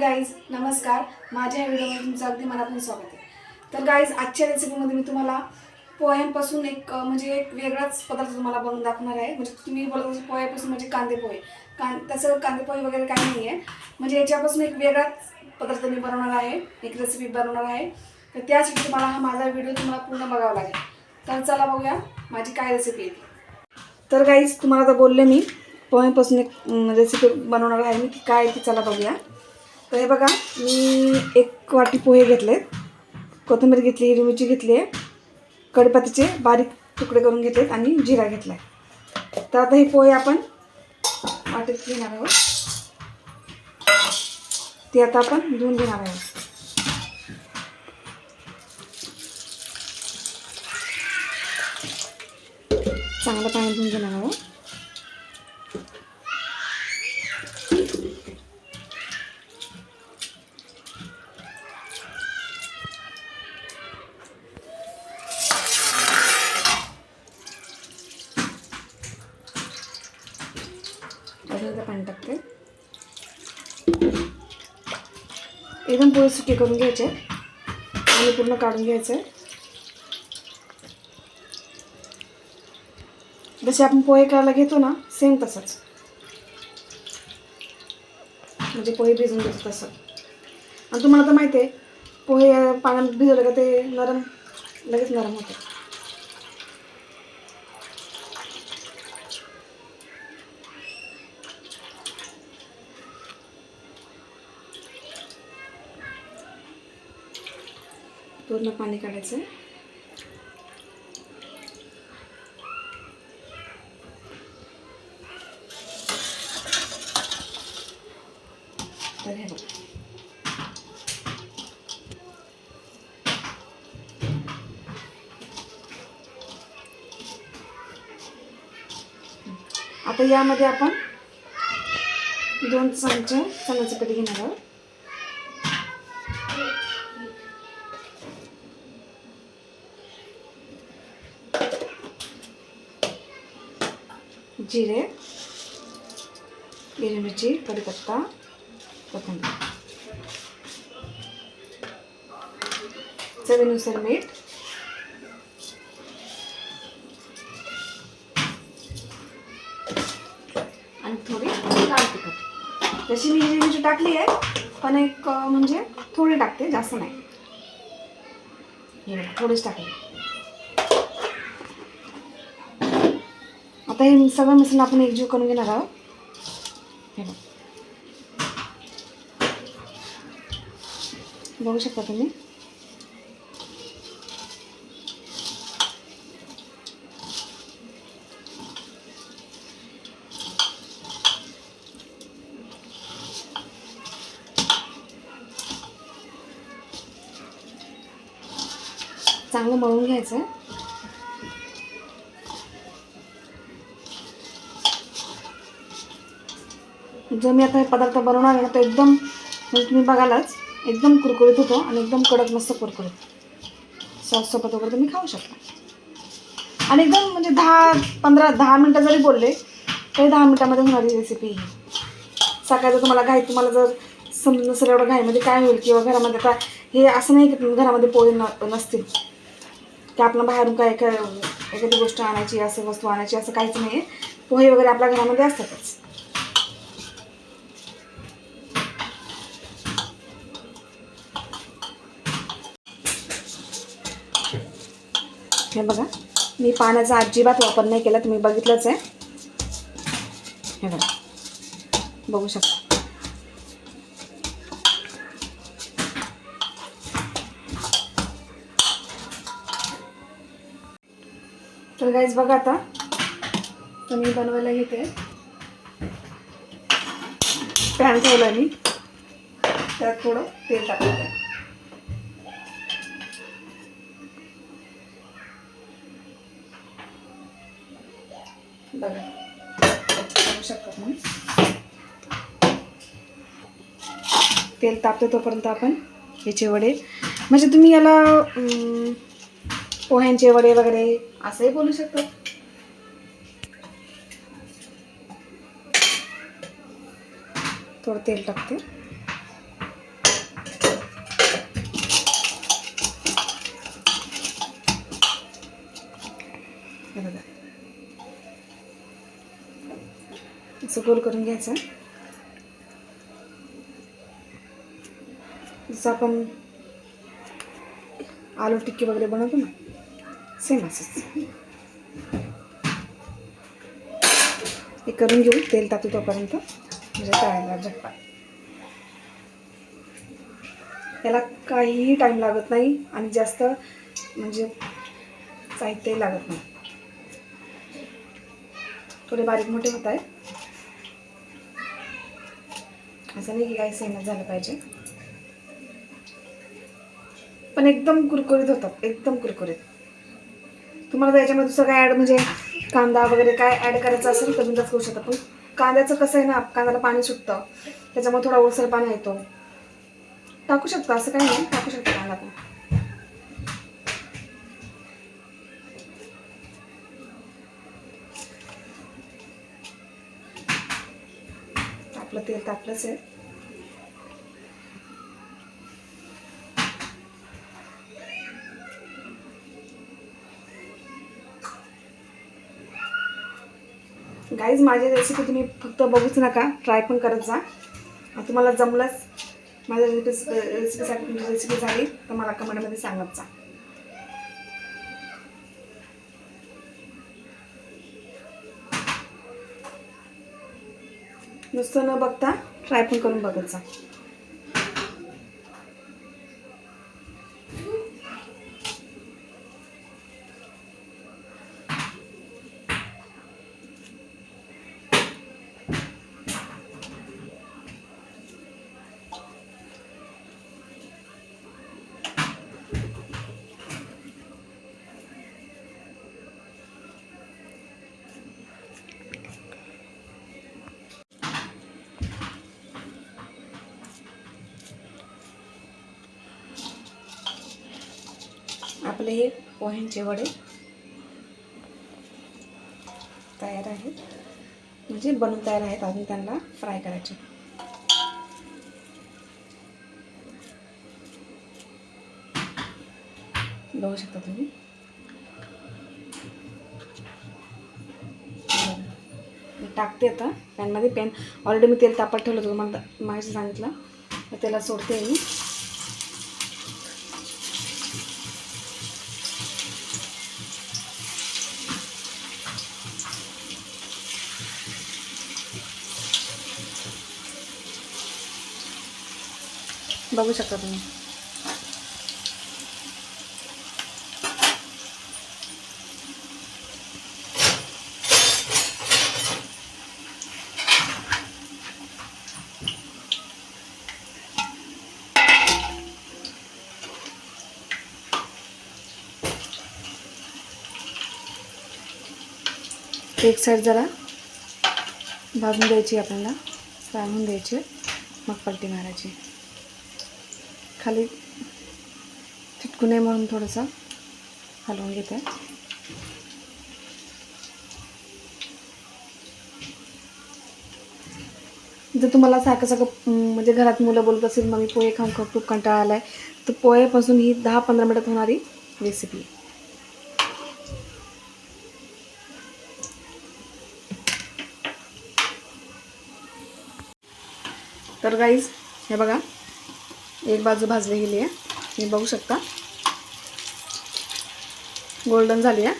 Guys नमस्कार. माझ्या या व्हिडिओमध्ये तुमचं अगदी मनापासून स्वागत आहे. तर गाईज आजच्या रेसिपीमध्ये मी तुम्हाला पोह्यांपासून एक म्हणजे एक वेगळाच पदार्थ तुम्हाला बनवून दाखवणार आहे. म्हणजे तुम्ही बोलत पोह्यापासून म्हणजे कांदे पोहे. कां तसं कांदे पोहे वगैरे काही नाही आहे. म्हणजे याच्यापासून एक वेगळाच पदार्थ मी बनवणार आहे. एक रेसिपी बनवणार आहे. तर त्यासाठी तुम्हाला हा माझा व्हिडिओ तुम्हाला पूर्ण बघावा लागेल. तर चला बघूया माझी काय रेसिपी आहे तर गाईज तुम्हाला आता बोलले मी पोह्यांपासून एक रेसिपी बनवणार आहे मी. काय आहे ती चला बघूया. तर हे बघा मी एक वाटी पोहे घेतले. कोथिंबीर घेतली हिरवी मिरची घेतली आहे. कडपातीचे बारीक तुकडे करून घेतलेत आणि जिरा घेतला आहे तर आता हे पोहे आपण वाटीत घेणार आहोत. ते आता आपण धुवून घेणार आहोत. चांगलं पाणी धुवून घेणार आहोत. अजून पाणी टाकते एकदम पोहे सुके करून घ्यायचे आणि पूर्ण काढून घ्यायचे जसे आपण पोहे करायला घेतो ना सेम तसंच म्हणजे पोहे भिजून घेतो तसं आणि तुम्हाला तर माहिती आहे पोहे पाण्यात भिजवलं का ते नरम लगेच नरम होते पूर्ण पाणी काढायचं. तर हे बघा. आता यामध्ये आपण दोन चमचे चण्याचं पीठ घेणार आहोत. जिरे हिरवी मिरची कढीपत्ता कोथिंबीर चवीनुसार मीठ आणि थोडी लाल तिखट जशी मी हिरवी मिरची टाकली आहे पण एक म्हणजे थोडी टाकते जास्त नाही थोडीच टाकली आता हे सगळं मिश्रण आपण एकजीव करून घेणार आहोत. हे बघू. शकता तुम्ही? चांगलं मळून घ्यायचं जो मी आता हे पदार्थ बनवणार आहे ना तो एकदम म्हणजे तुम्ही बघालाच एकदम कुरकुरीत होतो आणि एकदम कडक मस्त कुरकुरीत. सॉससोबत वगैरे तुम्ही खाऊ शकता. आणि एकदम म्हणजे दहा पंधरा दहा मिनटं जरी बोलले तरी दहा मिनटामध्ये होणारी रेसिपी ही. सकाळचं तुम्हाला घाई तुम्हाला जर सम नसेल एवढं घाईमध्ये काय होईल किंवा घरामध्ये आता हे असं नाही की घरामध्ये पोहे न नसतील. की आपलं बाहेरून काय काय एखादी गोष्ट आणायची असं वस्तू आणायची असं काहीच नाही आहे पोहे वगैरे आपल्या घरामध्ये असतातच. हे बघा. मी पाण्याचा अजिबात वापर नाही केला तुम्ही बघितलंच आहे. हे बघा. बघू शकता. तर गाईज बघा आता. तुम्ही बनवायला घेते. पॅन ठेवला मी. त्यात थोडं तेल टाकलं बघू. शकतात तुम्ही तेल तापते तोपर्यंत आपण याचे वडे. म्हणजे तुम्ही याला पोह्यांचे वडे वगैरे असंही बोलू शकतो. थोडं तेल टाकते. बघा. असं गोल करून घ्यायचं. जसं आपण आलू टिक्की वगैरे बनवतो ना सेम असंच. हे करून घेऊ तेल टाकू तोपर्यंत. म्हणजे तळायला झटपा याला काहीही टाईम लागत नाही आणि जास्त म्हणजे साहित्यही लागत नाही. थोडे बारीक मोठे होत आहे असं नाही की काही सेमच झालं पाहिजे. पण एकदम कुरकुरीत होतात एकदम कुरकुरीत. तुम्हाला त्याच्यामध्ये दुसरं काय ॲड म्हणजे कांदा वगैरे काय ॲड करायचं असेल तर बिंदाच करू शकता. पण कांद्याचं कसं आहे ना कांद्याला पाणी सुटतं त्याच्यामुळे थोडा ओलसर पाणी येतो. टाकू शकता असं काही नाही टाकू शकता कांदा पण. तेल तापलंच आहे. गाईज माझी रेसिपी तुम्ही फक्त बघूच नका. ट्राय पण करत जा. तुम्हाला जमलंच. माझ्या रेसिपी रेसिपीसाठी तुमची रेसिपी झाली तर मला कमेंटमध्ये सांगत जा. नुसतं न बघता ट्राय पण करून बघत जा आपले हे पोह्यांचे वडे तयार आहेत. म्हणजे बनून तयार आहेत अजून त्यांना फ्राय करायचे. बघू शकता तुम्ही. टाकते आता. पॅनमध्ये पॅन. ऑलरेडी मी तेल तापत ठेवलं होतं तुम्हाला माहिती सांगितलं. तर त्याला सोडते मी. बघू शकता तुम्ही. एक साईड जरा भाजून द्यायची आपल्याला फ्राय द्यायची मग पलटी मारायची. खाली चिटकू नये म्हणून थोडंसं हलवून घेते. जर तुम्हाला सारखं सारखं म्हणजे घरात मुलं बोलत असेल मग मी पोहे खाऊन खाऊ खूप कंटाळा आला आहे तर पोहेपासून ही दहा पंधरा मिनटात होणारी रेसिपी तर गाईज हे बघा. एक बाजू भाजली गेली आहे. तुम्ही बघू शकता. गोल्डन झाली आहे.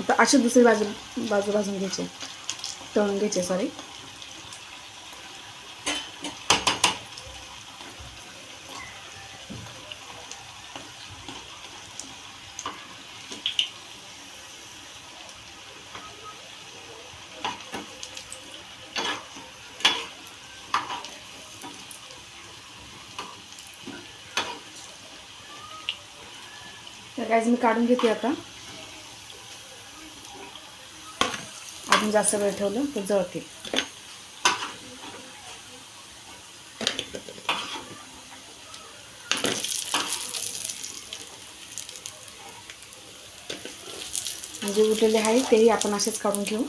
आता अशी दुसरी बाजू बाजू भाजून घ्यायची तळून घ्यायची सॉरी तर गाईज मी काढून घेते आता. अजून जास्त वेळ ठेवलं तर जळते. जे उरलेले आहे तेही आपण असेच काढून घेऊ.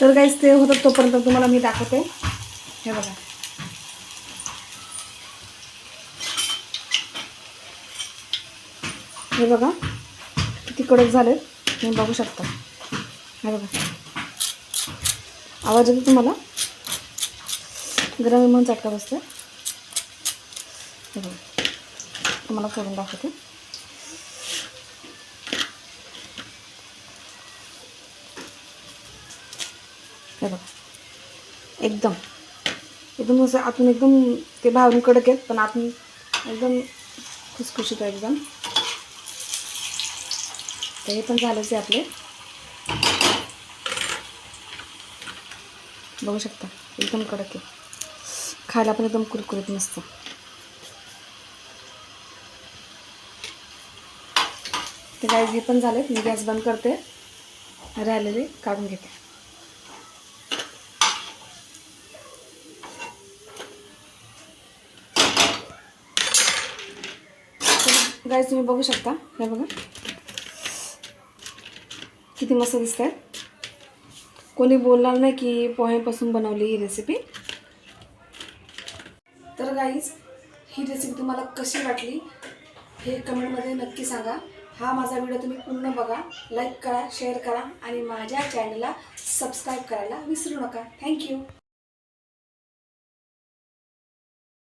तर काहीच ते होतं तोपर्यंत तुम्हाला मी दाखवते. हे बघा. हे बघा किती कडक झाले तुम्ही बघू शकता. हे बघा. आवाज येतो तुम्हाला? गरम म्हणून चटका बसते हे बघा. तुम्हाला करून दाखवते. हे बघा. एकदम. एकदम असं आतून एकदम ते बाहेरून कडक आहेत पण आतून एकदम खुसखुशीत आहे एकदम. तर हे पण झालंच आहे आपले. बघू शकता एकदम कडक आहे. खायला पण एकदम कुरकुरीत मस्त. ते काय हे पण झालेत. मी गॅस बंद करते. राहिलेले काढून घेते. गाईज तुम्ही बघू शकता. हे बघा. किती मस्त दिसत आहेत कोणी बोलणार नाही की पोह्यापासून बनवली ही रेसिपी तर गाईज ही रेसिपी तुम्हाला कशी वाटली हे कमेंटमध्ये नक्की सांगा. हा माझा व्हिडिओ तुम्ही पूर्ण बघा लाईक करा शेअर करा आणि माझ्या चॅनलला सबस्क्राईब करायला विसरू नका. थँक्यू